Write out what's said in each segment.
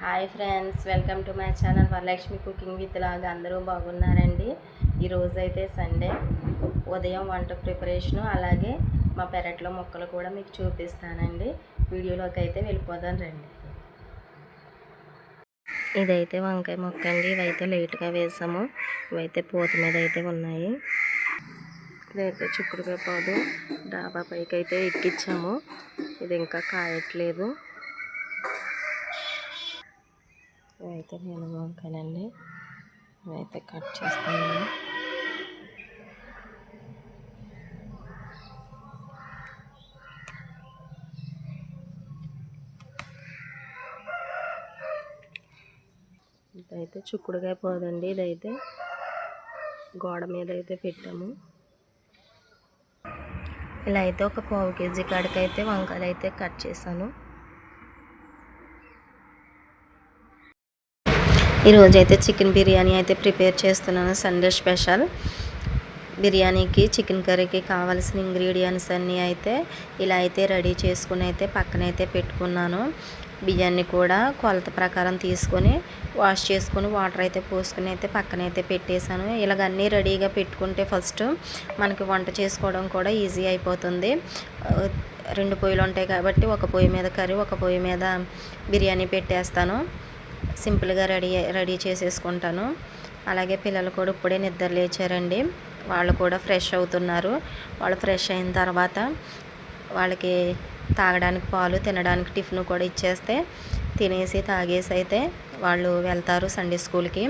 Hi friends welcome to my channel Varalakshmi cooking with లాగా అందరూ బాగున్నారండి. ఈరోజైతే అయితే సండే ఉదయం వంట ప్రిపరేషను అలాగే మా పెరట్లో మొక్కలు కూడా మీకు చూపిస్తానండి. వీడియోలోకి అయితే వెళ్ళిపోదాం రండి. ఇదైతే వంకాయ మొక్క అండి. ఇవైతే లేట్గా వేసాము. ఇవైతే పూత మీద అయితే ఉన్నాయి. ఇదైతే చుక్కుడుకాయ పాదు డాబా పైకి అయితే ఎక్కించాము ఇది ఇంకా కాయట్లేదు. ఇవైతే నేను వంకాయలండి ఇవైతే కట్ చేస్తున్నాను. ఇదైతే చిక్కుడుకాయ పోదండి. ఇదైతే గోడ మీద అయితే పెట్టాము. ఇలా అయితే ఒక పావు కేజీ కాడికైతే వంకాయలు అయితే కట్ చేశాను. ఈరోజు అయితే చికెన్ బిర్యానీ అయితే ప్రిపేర్ చేస్తున్నాను సండే స్పెషల్. బిర్యానీకి చికెన్ కర్రీకి కావాల్సిన ఇంగ్రీడియంట్స్ అన్నీ అయితే ఇలా అయితే రెడీ చేసుకుని అయితే పక్కనైతే పెట్టుకున్నాను. బియ్యాన్ని కూడా కొలత ప్రకారం తీసుకొని వాష్ చేసుకొని వాటర్ అయితే పోసుకుని అయితే పక్కనైతే పెట్టేశాను. ఇలాగ అన్నీ రెడీగా పెట్టుకుంటే ఫస్ట్ మనకి వంట చేసుకోవడం కూడా ఈజీ అయిపోతుంది. రెండు పొయ్యిలు ఉంటాయి కాబట్టి ఒక పొయ్యి మీద కర్రీ ఒక పొయ్యి మీద బిర్యానీ పెట్టేస్తాను. సింపుల్గా రెడీ రెడీ చేసేసుకుంటాను. అలాగే పిల్లలు కూడా ఇప్పుడే నిద్ర లేచారండి. వాళ్ళు కూడా ఫ్రెష్ అవుతున్నారు. వాళ్ళు ఫ్రెష్ అయిన తర్వాత వాళ్ళకి తాగడానికి పాలు తినడానికి టిఫిన్ కూడా ఇచ్చేస్తే తినేసి తాగేసి అయితే వాళ్ళు వెళ్తారు సండే స్కూల్కి.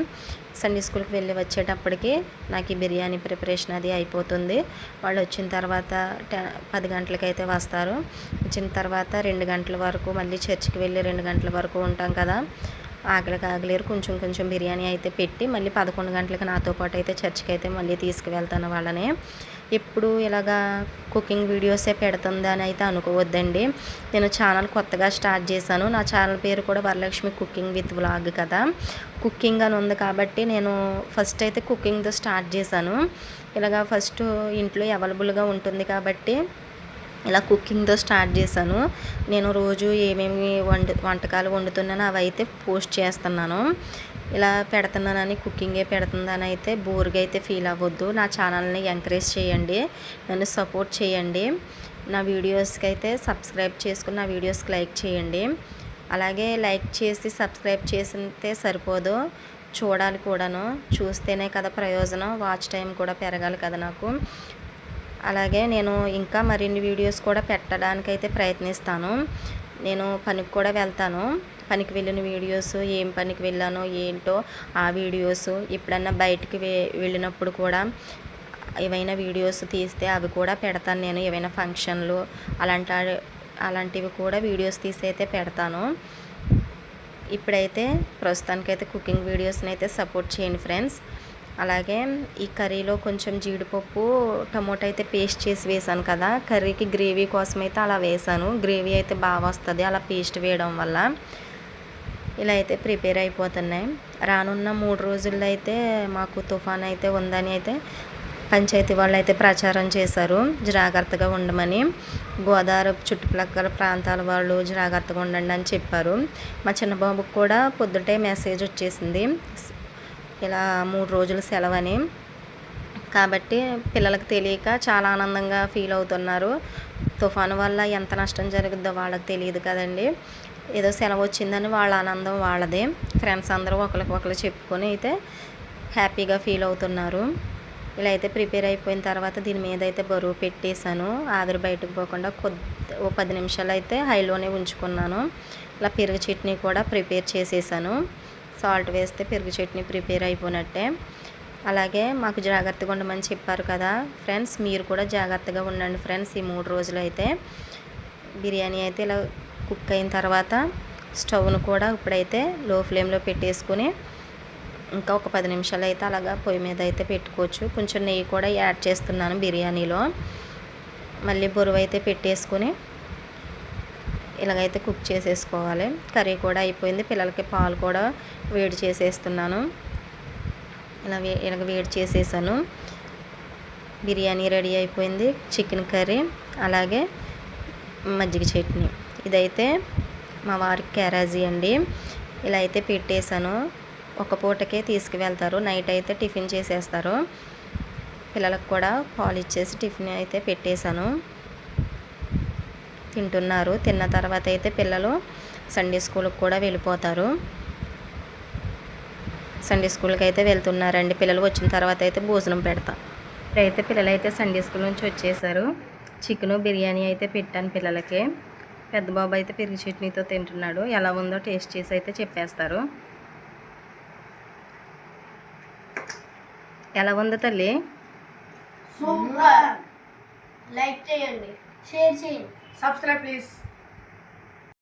సండే స్కూల్కి వెళ్ళి వచ్చేటప్పటికి నాకు ఈ బిర్యానీ ప్రిపరేషన్ అది అయిపోతుంది. వాళ్ళు వచ్చిన తర్వాత పది గంటలకైతే వస్తారు. వచ్చిన తర్వాత రెండు గంటల వరకు మళ్ళీ చర్చికి వెళ్ళి రెండు గంటల వరకు ఉంటాం కదా. ఆకలికి ఆగలేరు కొంచెం కొంచెం బిర్యానీ అయితే పెట్టి మళ్ళీ పదకొండు గంటలకి నాతో పాటు అయితే చర్చికి అయితే మళ్ళీ తీసుకువెళ్తాను వాళ్ళని. ఎప్పుడు ఇలాగా కుకింగ్ వీడియోసే పెడుతుంది అని అయితే అనుకోవద్దండి. నేను ఛానల్ కొత్తగా స్టార్ట్ చేశాను. నా ఛానల్ పేరు కూడా వరలక్ష్మి కుకింగ్ విత్ వ్లాగ్ కదా. కుకింగ్ అని ఉంది కాబట్టి నేను ఫస్ట్ అయితే కుకింగ్తో స్టార్ట్ చేశాను. ఇలాగా ఫస్ట్ ఇంట్లో అవైలబుల్గా ఉంటుంది కాబట్టి ఇలా కుకింగ్తో స్టార్ట్ చేశాను. నేను రోజు ఏమేమి వండు వంటకాలు వండుతున్నానో అవి అయితే పోస్ట్ చేస్తున్నాను. ఇలా పెడుతున్నానని కుకింగే పెడుతుందని అయితే బోర్గా అయితే ఫీల్ అవ్వద్దు. నా ఛానల్ని ఎంకరేజ్ చేయండి. నన్ను సపోర్ట్ చేయండి. నా వీడియోస్కి అయితే సబ్స్క్రైబ్ చేసుకుని నా వీడియోస్కి లైక్ చేయండి. అలాగే లైక్ చేసి సబ్స్క్రైబ్ చేసితే సరిపోదు. చూడాలి కూడాను. చూస్తేనే కదా ప్రయోజనం. వాచ్ టైం కూడా పెరగాలి కదా నాకు. అలాగే నేను ఇంకా మరిన్ని వీడియోస్ కూడా పెట్టడానికి అయితే ప్రయత్నిస్తాను. నేను పనికి కూడా వెళ్తాను. పనికి వెళ్ళిన వీడియోస్ ఏం పనికి వెళ్ళానో ఏంటో ఆ వీడియోస్ ఎప్పుడన్నా బయటికి వెళ్ళినప్పుడు కూడా ఏవైనా వీడియోస్ తీస్తే అవి కూడా పెడతాను నేను. ఏవైనా ఫంక్షన్లు అలాంటి అలాంటివి కూడా వీడియోస్ తీసి అయితే పెడతాను. ఇప్పుడైతే ప్రస్తుతానికైతే కుకింగ్ వీడియోస్ని అయితే సపోర్ట్ చేయండి ఫ్రెండ్స్. అలాగే ఈ కర్రీలో కొంచెం జీడిపప్పు టమోటా అయితే పేస్ట్ చేసి వేసాను కదా. కర్రీకి గ్రేవీ కోసం అయితే అలా వేసాను గ్రేవీ అయితే బాగా వస్తుంది అలా పేస్ట్ వేయడం వల్ల. ఇలా అయితే ప్రిపేర్ అయిపోతున్నాయి. రానున్న మూడు రోజుల్లో అయితే మాకు తుఫాన్ అయితే ఉందని అయితే పంచాయతీ వాళ్ళు అయితే ప్రచారం చేశారు. జాగ్రత్తగా ఉండమని. గోదావరి చుట్టుపక్కల ప్రాంతాల వాళ్ళు జాగ్రత్తగా ఉండండి అని చెప్పారు. మా చిన్నబాబుకు కూడా పొద్దుటే మెసేజ్ వచ్చేసింది. ఇలా మూడు రోజులు సెలవని. కాబట్టి పిల్లలకు తెలియక చాలా ఆనందంగా ఫీల్ అవుతున్నారు. తుఫాను వల్ల ఎంత నష్టం జరుగుద్దో వాళ్ళకి తెలియదు కదండి. ఏదో సెలవు వచ్చిందని వాళ్ళ ఆనందం వాళ్ళదే. ఫ్రెండ్స్ అందరూ ఒకరికి ఒకరు చెప్పుకొని అయితే హ్యాపీగా ఫీల్ అవుతున్నారు. ఇలా అయితే ప్రిపేర్ అయిపోయిన తర్వాత దీని మీద అయితే బరువు పెట్టేశాను. ఆవిరి బయటకు పోకుండా కొద్ది ఓ పది నిమిషాలు అయితే హైలోనే ఉంచుకున్నాను. ఇలా పెరుగు చట్నీ కూడా ప్రిపేర్ చేసేసాను సాల్ట్ వేస్తే పెరుగు చట్నీ ప్రిపేర్ అయిపోయినట్టే అలాగే మాకు జాగ్రత్తగా ఉండమని చెప్పారు కదా. ఫ్రెండ్స్ మీరు కూడా జాగ్రత్తగా ఉండండి ఫ్రెండ్స్ ఈ మూడు రోజులు అయితే బిర్యానీ అయితే ఇలా కుక్ అయిన తర్వాత స్టవ్ను కూడా ఇప్పుడైతే లో ఫ్లేమ్లో పెట్టేసుకుని ఇంకా ఒక పది నిమిషాలు అయితే అలాగా పొయ్యి మీద అయితే పెట్టుకోవచ్చు. కొంచెం నెయ్యి కూడా యాడ్ చేస్తున్నాను బిర్యానీలో. మళ్ళీ బరువు అయితే పెట్టేసుకుని ఇలాగైతే కుక్ చేసేసుకోవాలి. కర్రీ కూడా అయిపోయింది. పిల్లలకి పాలు కూడా వేడి చేసేస్తున్నాను. ఇలా వే ఇలాగ వేడి చేసేసాను. బిర్యానీ రెడీ అయిపోయింది. చికెన్ కర్రీ అలాగే మజ్జిగ చట్నీ. ఇదైతే మా వారికి క్యారాజీ అండి. ఇలా అయితే పెట్టేశాను. ఒక పూటకే తీసుకువెళ్తారు. నైట్ అయితే టిఫిన్ చేసేస్తారు. పిల్లలకు కూడా పాలు ఇచ్చేసి టిఫిన్ అయితే పెట్టేశాను. తింటున్నారు. తిన్న తర్వాత అయితే పిల్లలు సండే స్కూల్కి కూడా వెళ్ళిపోతారు. సండే స్కూల్కి అయితే వెళ్తున్నారండి. పిల్లలు వచ్చిన తర్వాత అయితే భోజనం పెడతాం. అయితే పిల్లలు అయితే సండే స్కూల్ నుంచి వచ్చేసారు. చికెన్ బిర్యానీ అయితే పెట్టాను పిల్లలకి. పెద్ద బాబు అయితే పెరుగు చట్నీతో తింటున్నాడు. ఎలా ఉందో టేస్ట్ చేసి అయితే చెప్పేస్తారు. ఎలా ఉందో తల్లి? లైక్ చేయండి. షేర్ చేయండి. Subscribe please